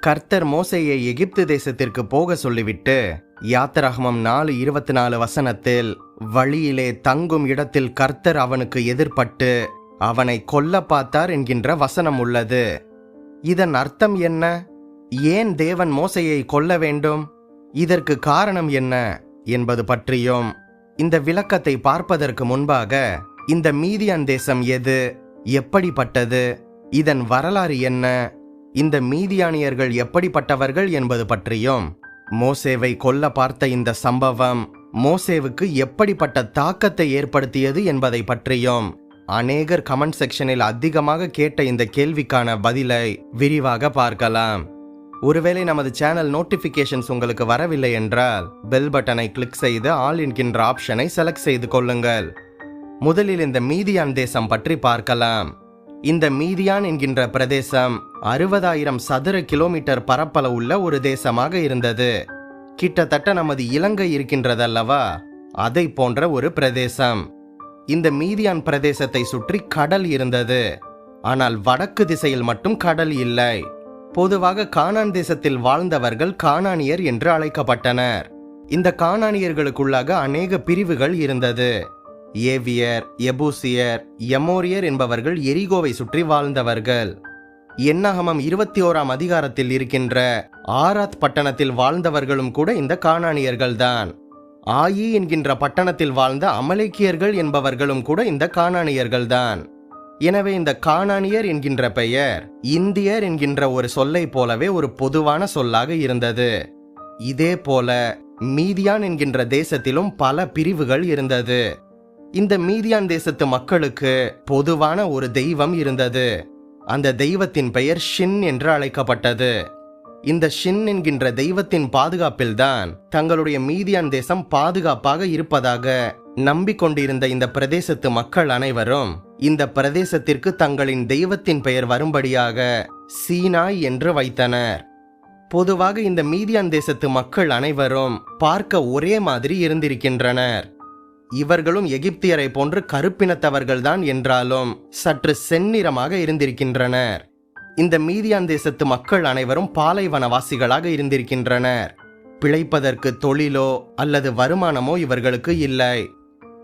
கர்த்தர் மோசையை எகிப்து தேசத்திற்கு போக சொல்லிவிட்டு யாத்திராகமம் நாலு இருபத்தி நாலு வசனத்தில் வழியிலே தங்கும் இடத்தில் கர்த்தர் அவனுக்கு எதிர்ப்பட்டு அவனை கொல்ல பார்த்தார் என்கின்ற வசனம் உள்ளது. இதன் அர்த்தம் என்ன? ஏன் தேவன் மோசையை கொல்ல வேண்டும்? இதற்கு காரணம் என்ன? என்பது பற்றியும் இந்த விளக்கத்தை பார்ப்பதற்கு முன்பாக இந்த மீதியான் தேசம் எது? எப்படிப்பட்டது? இதன் வரலாறு என்ன? இந்த மீதியானியர்கள் எப்படிப்பட்டவர்கள் என்பது பற்றியும் மோசேவை கொல்ல பார்த்த இந்த சம்பவம் மோசேவுக்கு எப்படிப்பட்ட தாக்கத்தை ஏற்படுத்தியது என்பதை பற்றியும் அநேகர் கமெண்ட் செக்ஷனில் அதிகமாக கேட்ட இந்த கேள்விக்கான பதிலை விரிவாக பார்க்கலாம். ஒருவேளை நமது சேனல் நோட்டிபிகேஷன்ஸ் உங்களுக்கு வரவில்லை என்றால் பெல் பட்டனை கிளிக் செய்து ஆல் என்கின்ற ஆப்ஷனை செலக்ட் செய்து கொள்ளுங்கள். முதலில் இந்த மீதியான் தேசம் பற்றி பார்க்கலாம். இந்த மீதியான் என்கின்ற பிரதேசம் அறுபதாயிரம் சதுர கிலோமீட்டர் பரப்பளவு உள்ள ஒரு தேசமாக இருந்தது. கிட்டத்தட்ட நமது இலங்கை இருக்கின்றதல்லவா? அதை போன்ற ஒரு பிரதேசம். இந்த மீதியான் பிரதேசத்தை சுற்றி கடல் இருந்தது. ஆனால் வடக்கு திசையில் மட்டும் கடல் இல்லை. பொதுவாக கானான் தேசத்தில் வாழ்ந்தவர்கள் கானானியர் என்று அழைக்கப்பட்டனர். இந்த கானானியர்களுக்குள்ளாக அநேக பிரிவுகள் இருந்தது. ஏவியர் எபூசியர் எமோரியர் என்பவர்கள் எரிகோவை சுற்றி வாழ்ந்தவர்கள். எண்ணகமம் இருபத்தி ஓராம் அதிகாரத்தில் இருக்கின்ற ஆராத் பட்டணத்தில் வாழ்ந்தவர்களும் கூட இந்த காணானியர்கள்தான் ஆயி என்கின்ற பட்டணத்தில் வாழ்ந்த அமலேக்கியர்கள் என்பவர்களும் கூட இந்த காணானியர்கள்தான் எனவே இந்த காணானியர் என்கின்ற பெயர் இந்தியர் என்கின்ற ஒரு சொல்லை போலவே ஒரு பொதுவான சொல்லாக இருந்தது. இதே போல மீதியான் என்கின்ற தேசத்திலும் பல பிரிவுகள் இருந்தது. இந்த மீதியான் தேசத்து மக்களுக்கு பொதுவான ஒரு தெய்வம் இருந்தது. அந்த தெய்வத்தின் பெயர் ஷின் என்று அழைக்கப்பட்டது. இந்த ஷின் என்கின்ற தெய்வத்தின் பாதுகாப்பில்தான் தங்களுடைய மீதியான் தேசம் பாதுகாப்பாக இருப்பதாக நம்பிக்கொண்டிருந்த இந்த பிரதேசத்து மக்கள் அனைவரும் இந்த பிரதேசத்திற்கு தங்களின் தெய்வத்தின் பெயர் வரும்படியாக சீனாய் என்று வைத்தனர். பொதுவாக இந்த மீதியான் தேசத்து மக்கள் அனைவரும் பார்க்க ஒரே மாதிரி இருந்திருக்கின்றனர். இவர்களும் எகிப்தியரை போன்று கருப்பினத்தவர்கள்தான் என்றாலும் சற்று செந்நிறமாக இருந்திருக்கின்றனர். இந்த மீதியான் தேசத்து மக்கள் அனைவரும் பாலைவனவாசிகளாக இருந்திருக்கின்றனர். பிழைப்பதற்கு தொழிலோ அல்லது வருமானமோ இவர்களுக்கு இல்லை.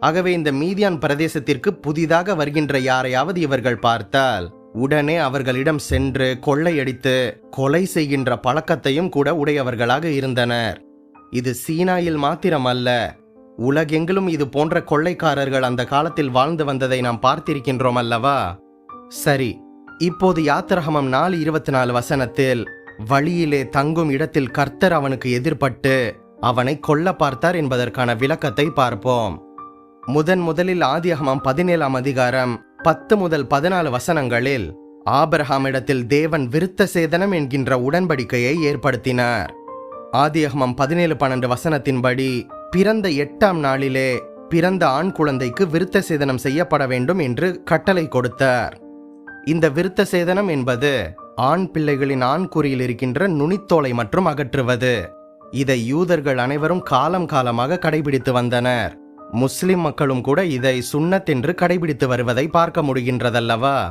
ஆகவே இந்த மீதியான் பிரதேசத்திற்கு புதிதாக வருகின்ற யாரையாவது இவர்கள் பார்த்தால் உடனே அவர்களிடம் சென்று கொள்ளையடித்து கொலை செய்கின்ற பழக்கத்தையும் கூட உடையவர்களாக இருந்தனர். இது சீனாயில் மாத்திரமல்ல உலகெங்கிலும் இது போன்ற கொள்ளைக்காரர்கள் அந்த காலத்தில் வாழ்ந்து வந்ததை நாம் பார்த்திருக்கின்றோம் அல்லவா? சரி இப்போது யாத்திரகமம் நாலு இருபத்தி நாலு வசனத்தில் வழியிலே தங்கும் இடத்தில் கர்த்தர் அவனுக்கு எதிர்பட்டு அவனை கொல்ல பார்த்தார் என்பதற்கான விளக்கத்தை பார்ப்போம். முதன் முதலில் ஆதியகமம் பதினேழாம் அதிகாரம் பத்து முதல் பதினாலு வசனங்களில் ஆபிரகாமிடத்தில் தேவன் விருத்த சேதனம் என்கின்ற உடன்படிக்கையை ஏற்படுத்தினார். ஆதியகமம் பதினேழு பன்னெண்டு வசனத்தின்படி பிறந்த எட்டாம் நாளிலே பிறந்த ஆண் குழந்தைக்கு விருத்த சேதனம் செய்யப்பட வேண்டும் என்று கட்டளை கொடுத்தார். இந்த விருத்த சேதனம் என்பது ஆண் பிள்ளைகளின் ஆண்குறியில் இருக்கின்ற நுனித்தோலை மற்றும் அகற்றுவது. இதை யூதர்கள் அனைவரும் காலம் காலமாக கடைபிடித்து வந்தனர். முஸ்லிம் மக்களும் கூட இதை சுண்ணத்தென்று என்று கடைபிடித்து வருவதை பார்க்க முடிகின்றதல்லவா?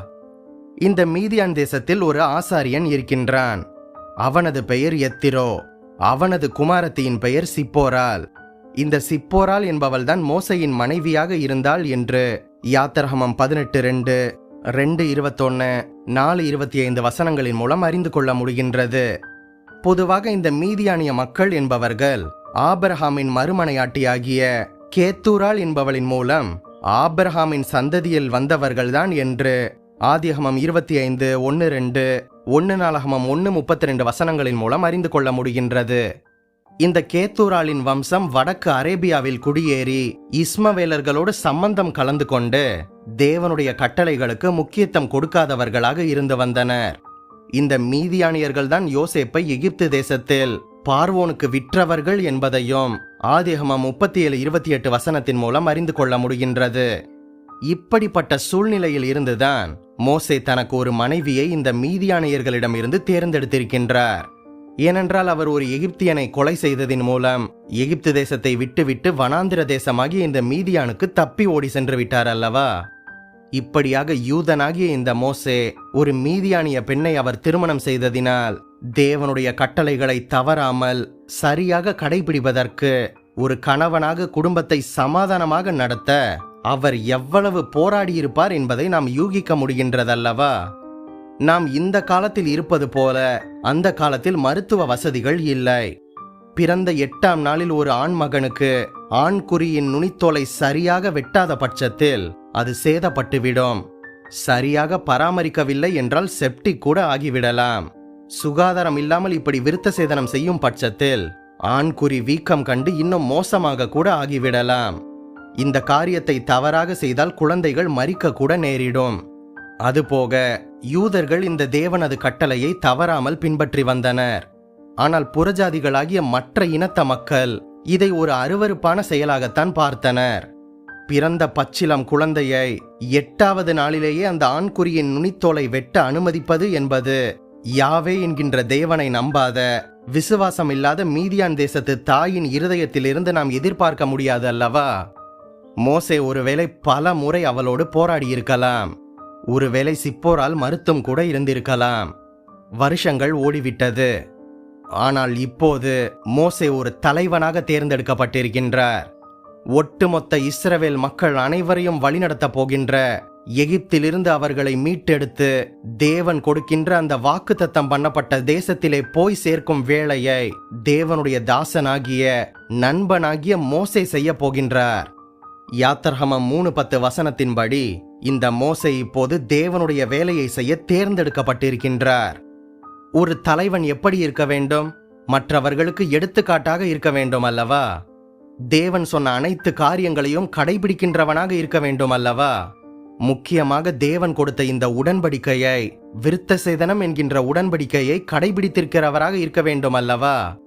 இந்த மீதியான் தேசத்தில் ஒரு ஆசாரியன் இருக்கின்றான். அவனது பெயர் எத்திரோ. அவனது குமாரத்தியின் பெயர் சிப்போரால். இந்த சிப்போரால் என்பவள்தான் மோசையின் மனைவியாக இருந்தாள் என்று யாத்திரகமம் பதினெட்டு ரெண்டு ரெண்டு இருபத்தொன்னு நாலு இருபத்தி ஐந்து வசனங்களின் மூலம் அறிந்து கொள்ள முடிகின்றது. பொதுவாக இந்த மீதியானிய மக்கள் என்பவர்கள் ஆபிரஹாமின் மறுமனையாட்டியாகிய கேத்தூரால் என்பவளின் மூலம் ஆபிரஹாமின் சந்ததியில் வந்தவர்கள்தான் என்று ஆதியகமம் இருபத்தி ஐந்து ஒன்று ரெண்டு ஒன்று நாலகமம் ஒன்று முப்பத்தி ரெண்டு வசனங்களின் மூலம் அறிந்து கொள்ள முடிகின்றது. இந்த கேத்தூராளின் வம்சம் வடக்கு அரேபியாவில் குடியேறி இஸ்மவேலர்களோடு சம்பந்தம் கலந்து கொண்டு தேவனுடைய கட்டளைகளுக்கு முக்கியத்துவம் கொடுக்காதவர்களாக இருந்து வந்தனர். இந்த மீதியானியர்கள் தான் யோசேப்பை எகிப்து தேசத்தில் பார்வோனுக்கு விற்றவர்கள் என்பதையும் ஆதிகமம் முப்பத்தி ஏழு இருபத்தி எட்டு வசனத்தின் மூலம் அறிந்து கொள்ள முடிகின்றது. இப்படிப்பட்ட சூழ்நிலையில் இருந்துதான் மோசே தனக்கு ஒரு மனைவியை இந்த மீதியானியர்களிடமிருந்து தேர்ந்தெடுத்திருக்கின்றார். ஏனென்றால் அவர் ஒரு எகிப்தியனை கொலை செய்ததின் மூலம் எகிப்து தேசத்தை விட்டுவிட்டு வனாந்திர தேசமாகிய இந்த மீதியானுக்கு தப்பி ஓடி சென்று விட்டார் அல்லவா? இப்படியாக யூதனாகிய இந்த மோசே ஒரு மீதியானிய பெண்ணை அவர் திருமணம் செய்ததினால் தேவனுடைய கட்டளைகளை தவறாமல் சரியாக கடைபிடிப்பதற்கு ஒரு கணவனாக குடும்பத்தை சமாதானமாக நடத்த அவர் எவ்வளவு போராடியிருப்பார் என்பதை நாம் யூகிக்க முடிகின்றதல்லவா? நாம் இந்த காலத்தில் இருப்பது போல அந்த காலத்தில் மருத்துவ வசதிகள் இல்லை. பிறந்த எட்டாம் நாளில் ஒரு ஆண் மகனுக்கு ஆண் குறியின் நுனித்தோலை சரியாக வெட்டாத பட்சத்தில் அது சேதப்பட்டுவிடும். சரியாக பராமரிக்கவில்லை என்றால் செப்டிக் கூட ஆகிவிடலாம். சுகாதாரம் இல்லாமல் இப்படி விருத்த சேதனம் செய்யும் பட்சத்தில் ஆண்குறி வீக்கம் கண்டு இன்னும் மோசமாக கூட ஆகிவிடலாம். இந்த காரியத்தை தவறாக செய்தால் குழந்தைகள் மறிக்க கூட நேரிடும். அதுபோக யூதர்கள் இந்த தேவனது கட்டளையை தவறாமல் பின்பற்றி வந்தனர். ஆனால் புறஜாதிகளாகிய மற்ற இனத்த மக்கள் இதை ஒரு அருவருப்பான செயலாகத்தான் பார்த்தனர். பிறந்த பச்சிலம் குழந்தையை எட்டாவது நாளிலேயே அந்த ஆண்குறியின் நுனித்தோலை வெட்ட அனுமதிப்பது என்பது யாவே என்கின்ற தேவனை நம்பாத விசுவாசம் இல்லாத மீதியான் தேசத்து தாயின் இருதயத்திலிருந்து நாம் எதிர்பார்க்க முடியாது அல்லவா? மோசே ஒருவேளை பல முறை அவளோடு போராடியிருக்கலாம். ஒருவேளை சிப்போரால் மருத்துவம் கூட இருந்திருக்கலாம். வருஷங்கள் ஓடிவிட்டது. ஆனால் இப்போது மோசே ஒரு தலைவனாக தேர்ந்தெடுக்கப்பட்டிருக்கின்றார். ஒட்டுமொத்த இஸ்ரவேல் மக்கள் அனைவரையும் வழிநடத்தப் போகின்ற எகிப்திலிருந்து அவர்களை மீட்டெடுத்து தேவன் கொடுக்கின்ற அந்த வாக்குத்தத்தம் பண்ணப்பட்ட தேசத்திலே போய் சேர்க்கும் வேலையை தேவனுடைய தாசனாகிய நண்பனாகிய மோசை செய்ய போகின்றார். யாத்தர்ஹமம் மூணு பத்து வசனத்தின்படி இந்த மோசை இப்போது தேவனுடைய வேலையை செய்ய தேர்ந்தெடுக்கப்பட்டிருக்கின்றார். ஒரு தலைவன் எப்படி இருக்க வேண்டும்? மற்றவர்களுக்கு எடுத்துக்காட்டாக இருக்க வேண்டும் அல்லவா? தேவன் சொன்ன அனைத்து காரியங்களையும் கடைபிடிக்கின்றவனாக இருக்க வேண்டும் அல்லவா? முக்கியமாக தேவன் கொடுத்த இந்த உடன்படிக்கையை விருத்த சேதனம் என்கின்ற உடன்படிக்கையை கடைபிடித்திருக்கிறவராக இருக்க வேண்டும் அல்லவா?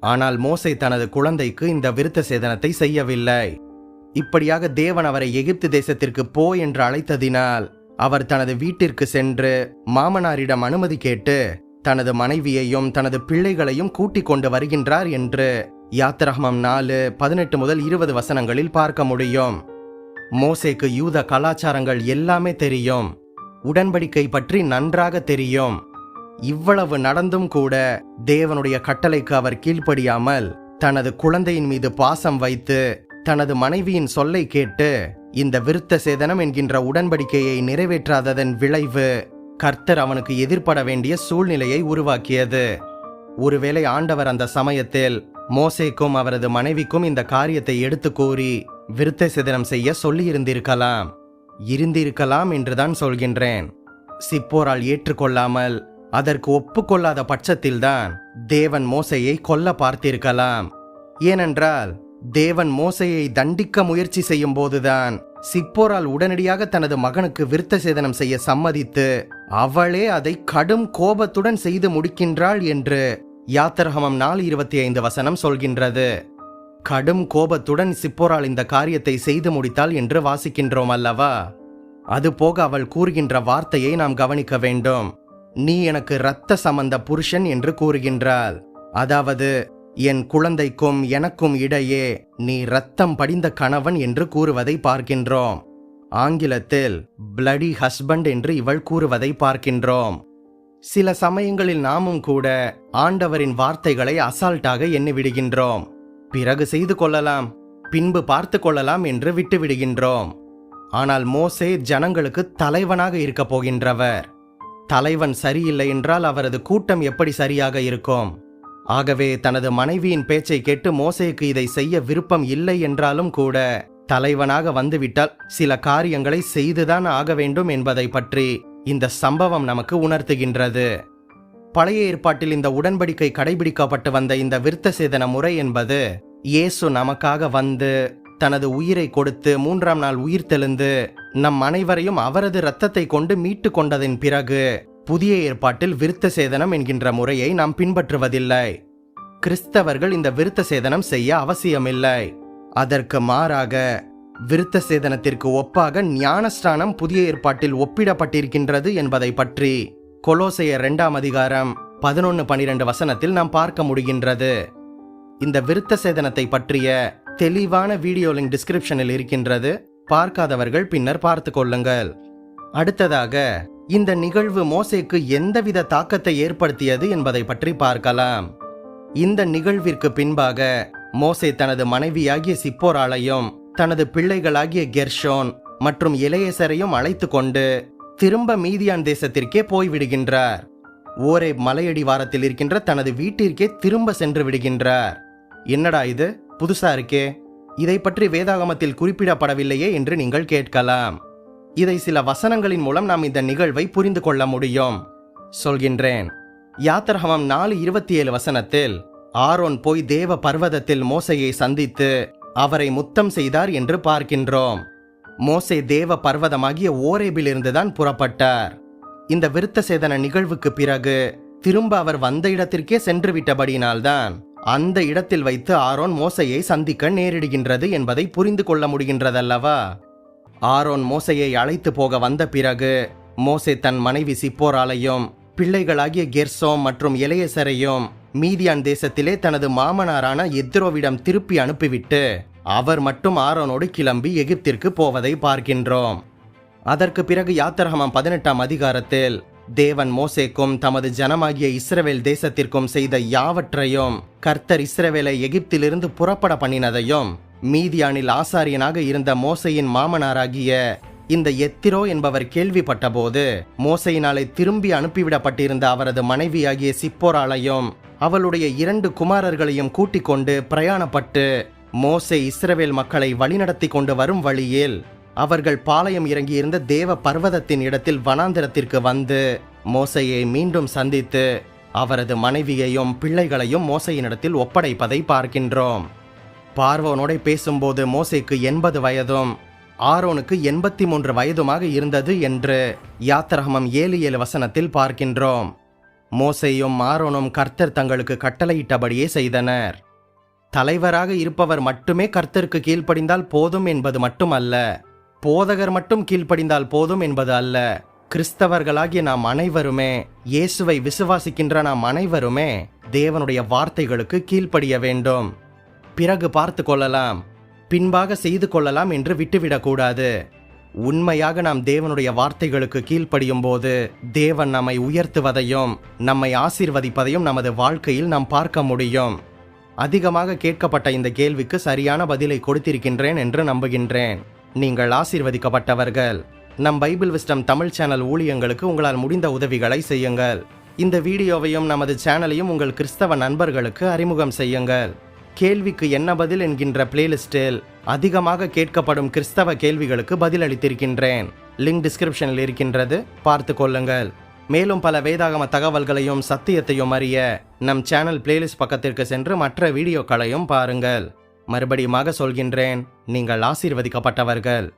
ஆனால் மோசை தனது குழந்தைக்கு இந்த விருத்த சேதனத்தை செய்யவில்லை. இப்படியாக தேவன் அவரை எகிப்து தேசத்திற்கு போ என்று அழைத்ததினால் அவர் தனது வீட்டிற்கு சென்று மாமனாரிடம் அனுமதி கேட்டு தனது மனைவியையும் தனது பிள்ளைகளையும் கூட்டிக் கொண்டு வருகின்றார் என்று யாத்திரகமம் நாலு பதினெட்டு முதல் இருபது வசனங்களில் பார்க்க முடியும். மோசேக்கு யூத கலாச்சாரங்கள் எல்லாமே தெரியும். உடன்படிக்கை பற்றி நன்றாக தெரியும். இவ்வளவு நடந்தும் கூட தேவனுடைய கட்டளைக்கு அவர் கீழ்ப்படியாமல் தனது குழந்தையின் மீது பாசம் வைத்து தனது மனைவியின் சொல்லை கேட்டு இந்த விருத்த சேதனம் என்கின்ற உடன்படிக்கையை நிறைவேற்றாததன் விளைவு கர்த்தர் அவனுக்கு எதிர்பட வேண்டிய சூழ்நிலையை உருவாக்கியது. ஒருவேளை ஆண்டவர் அந்த சமயத்தில் மோசேக்கும் அவரது மனைவிக்கும் இந்த காரியத்தை எடுத்து கூறி விருத்த சேதனம் செய்ய சொல்லியிருந்திருக்கலாம். இருந்திருக்கலாம் என்றுதான் சொல்கின்றேன். சிப்போரால் ஏற்றுக்கொள்ளாமல் அதற்கு ஒப்புக்கொள்ளாத பட்சத்தில்தான் தேவன் மோசையை கொல்ல பார்த்திருக்கலாம். ஏனென்றால் தேவன் மோசையை தண்டிக்க முயற்சி செய்யும் போதுதான் சிப்போரால் உடனடியாக தனது மகனுக்கு விருத்த சேதனம் செய்ய சம்மதித்து அவளே அதை கடும் கோபத்துடன் செய்து முடிக்கின்றாள் என்று யாத்திரகமம் நாலு இருபத்தி ஐந்து வசனம் சொல்கின்றது. கடும் கோபத்துடன் சிப்போரால் இந்த காரியத்தை செய்து முடித்தாள் என்று வாசிக்கின்றோம் அல்லவா? அதுபோக அவள் கூறுகின்ற வார்த்தையை நாம் கவனிக்க வேண்டும். நீ எனக்கு இரத்த சம்பந்த புருஷன் என்று கூறுகின்றாள். அதாவது என் குழந்தைக்கும் எனக்கும் இடையே நீ ரத்தம் படிந்த கணவன் என்று கூறுவதை பார்க்கின்றோம். ஆங்கிலத்தில் பிளடி ஹஸ்பண்ட் என்று இவள் கூறுவதை பார்க்கின்றோம். சில சமயங்களில் நாமும் கூட ஆண்டவரின் வார்த்தைகளை அசால்ட்டாக எண்ணி விடுகின்றோம் பிறகு செய்து கொள்ளலாம் பின்பு பார்த்து கொள்ளலாம் என்று விட்டுவிடுகின்றோம். ஆனால் மோசே ஜனங்களுக்கு தலைவனாக இருக்கப் போகின்றவர். தலைவன் சரியில்லை என்றால் அவரது கூட்டம் எப்படி சரியாக இருக்கும்? ஆகவே தனது மனைவியின் பேச்சை கேட்டு மோசேக்கு இதை செய்ய விருப்பம் இல்லை என்றாலும் கூட தலைவனாக வந்துவிட்டால் சில காரியங்களை செய்துதான் ஆக வேண்டும் என்பதை பற்றி இந்த சம்பவம் நமக்கு உணர்த்துகின்றது. பழைய ஏற்பாட்டில் இந்த உடன்படிக்கை கடைபிடிக்கப்பட்டு வந்த இந்த விருத்த சேதன முறை என்பது இயேசு நமக்காக வந்து தனது உயிரை கொடுத்து மூன்றாம் நாள் உயிர் தெழுந்து நம் அனைவரையும் அவரது இரத்தத்தை கொண்டு மீட்டு கொண்டதின் பிறகு புதிய ஏற்பாட்டில் விருத்த சேதனம் என்கின்ற முறையை நாம் பின்பற்றுவதில்லை. கிறிஸ்தவர்கள் இந்த விருத்த சேதனம் செய்ய அவசியமில்லை. அதற்கு மாறாக விருத்த சேதனத்திற்கு ஒப்பாக ஞானஸ்தானம் புதிய ஏற்பாட்டில் ஒப்பிடப்பட்டிருக்கின்றது என்பதை பற்றி கொலோசையர் இரண்டாம் அதிகாரம் பதினொன்று பனிரெண்டு வசனத்தில் நாம் பார்க்க முடிகின்றது. இந்த விருத்த சேதனத்தை பற்றிய தெளிவான வீடியோ லிங்க் டிஸ்கிரிப்ஷனில் இருக்கின்றது. பார்க்காதவர்கள் பின்னர் பார்த்து கொள்ளுங்கள். அடுத்ததாக இந்த நிகழ்வு மோசேக்கு எந்தவித தாக்கத்தை ஏற்படுத்தியது என்பதை பற்றி பார்க்கலாம். இந்த நிகழ்விற்கு பின்பாக மோசே தனது மனைவியாகிய சிப்போராளையும் தனது பிள்ளைகளாகிய கெர்ஷோன் மற்றும் இளையசரையும் அழைத்து கொண்டு திரும்ப மீதியான் தேசத்திற்கே போய்விடுகின்றார். ஓரே மலையடி வாரத்தில் இருக்கின்ற தனது வீட்டிற்கே திரும்ப சென்று விடுகின்றார். என்னடா இது? புதுசா இருக்கே. இதை பற்றி வேதாகமத்தில் குறிப்பிடப்படவில்லையே என்று நீங்கள் கேட்கலாம். இதை சில வசனங்களின் மூலம் நாம் இந்த நிகழ்வை புரிந்து கொள்ள முடியும். சொல்கின்றேன். யாத்திரகமம் நாலு இருபத்தி ஏழு வசனத்தில் ஆரோன் போய் தேவ பர்வதத்தில் மோசையை சந்தித்து அவரை முத்தம் செய்தார் என்று பார்க்கின்றோம். மோசே தேவ பர்வதமாகிய ஓரேபிலிருந்துதான் புறப்பட்டார். இந்த விருத்த சேதன நிகழ்வுக்கு பிறகு திரும்ப அவர் வந்த இடத்திற்கே சென்று விட்டபடியினால்தான் அந்த இடத்தில் வைத்து ஆரோன் மோசையை சந்திக்க நேரிடுகின்றது என்பதை புரிந்து கொள்ள முடிகின்றதல்லவா? ஆரோன் மோசையை அழைத்து போக வந்த பிறகு மோசே தன் மனைவி சிப்போராலையும் பிள்ளைகளாகிய கெர்சோம் மற்றும் இளையசரையும் மீதியான் தேசத்திலே தனது மாமனாரான எத்ரோவிடம் திருப்பி அனுப்பிவிட்டு அவர் மட்டும் ஆரோனோடு கிளம்பி எகிப்திற்கு போவதை பார்க்கின்றோம். அதற்கு பிறகு யாத்திரகமம் பதினெட்டாம் அதிகாரத்தில் தேவன் மோசேக்கும் தமது ஜனமாகிய இஸ்ரவேல் தேசத்திற்கும் செய்த யாவற்றையும் கர்த்தர் இஸ்ரவேலை எகிப்திலிருந்து புறப்பட பண்ணினதையும் மீதியானில் ஆசாரியனாக இருந்த மோசையின் மாமனாராகிய இந்த எத்திரோ என்பவர் கேள்விப்பட்டபோது மோசையினாலே திரும்பி அனுப்பிவிடப்பட்டிருந்த அவரது மனைவியாகிய சிப்போராளையும் அவளுடைய இரண்டு குமாரர்களையும் கூட்டிக் கொண்டு பிரயாணப்பட்டு மோசை இஸ்ரவேல் மக்களை வழிநடத்தி கொண்டு வரும் வழியில் அவர்கள் பாளையம் இறங்கியிருந்த தேவ பர்வதத்தின் இடத்தில் வனாந்திரத்திற்கு வந்து மோசையை மீண்டும் சந்தித்து அவரது மனைவியையும் பிள்ளைகளையும் மோசையினிடத்தில் ஒப்படைப்பதை பார்க்கின்றோம். பார்வோனோட பேசும்போது மோசேக்கு எண்பது வயதும் ஆரோனுக்கு எண்பத்தி மூன்று வயதுமாக இருந்தது என்று யாத்திரகமம் ஏழு ஏழு வசனத்தில் பார்க்கின்றோம். மோசையும் ஆரோனும் கர்த்தர் தங்களுக்கு கட்டளையிட்டபடியே செய்தனர். தலைவராக இருப்பவர் மட்டுமே கர்த்தருக்கு கீழ்ப்படிந்தால் போதும் என்பது மட்டுமல்ல போதகர் மட்டும் கீழ்ப்படிந்தால் போதும் என்பது அல்ல. கிறிஸ்தவர்களாகிய நாம் அனைவருமே இயேசுவை விசுவாசிக்கின்ற நாம் அனைவருமே தேவனுடைய வார்த்தைகளுக்கு கீழ்ப்படிய வேண்டும். பிறகு பார்த்து கொள்ளலாம் பின்பாக செய்து கொள்ளலாம் என்று விட்டுவிடக்கூடாது. உண்மையாக நாம் தேவனுடைய வார்த்தைகளுக்கு கீழ்ப்படியும் போது தேவன் நம்மை உயர்த்துவதையும் நம்மை ஆசீர்வதிப்பதையும் நமது வாழ்க்கையில் நாம் பார்க்க முடியும். அதிகமாக கேட்கப்பட்ட இந்த கேள்விக்கு சரியான பதிலை கொடுத்திருக்கின்றேன் என்று நம்புகின்றேன். நீங்கள் ஆசீர்வதிக்கப்பட்டவர்கள். நம் பைபிள் விஸ்டம் தமிழ் சேனல் ஊழியங்களுக்கு உங்களால் முடிந்த உதவிகளை செய்யுங்கள். இந்த வீடியோவையும் நமது சேனலையும் உங்கள் கிறிஸ்தவ நண்பர்களுக்கு அறிமுகம் செய்யுங்கள். கேள்விக்கு என்ன பதில் என்கின்ற பிளேலிஸ்டில் அதிகமாக கேட்கப்படும் கிறிஸ்தவ கேள்விகளுக்கு பதிலளித்திருக்கின்றேன். லிங்க் டிஸ்கிரிப்ஷனில் இருக்கின்றது. பார்த்து கொள்ளுங்கள். மேலும் பல வேதாகம தகவல்களையும் சத்தியத்தையும் அறிய நம் சேனல் பிளேலிஸ்ட் பக்கத்திற்கு சென்று மற்ற வீடியோக்களையும் பாருங்கள். மறுபடியுமாக சொல்கின்றேன் நீங்கள் ஆசீர்வதிக்கப்பட்டவர்கள்.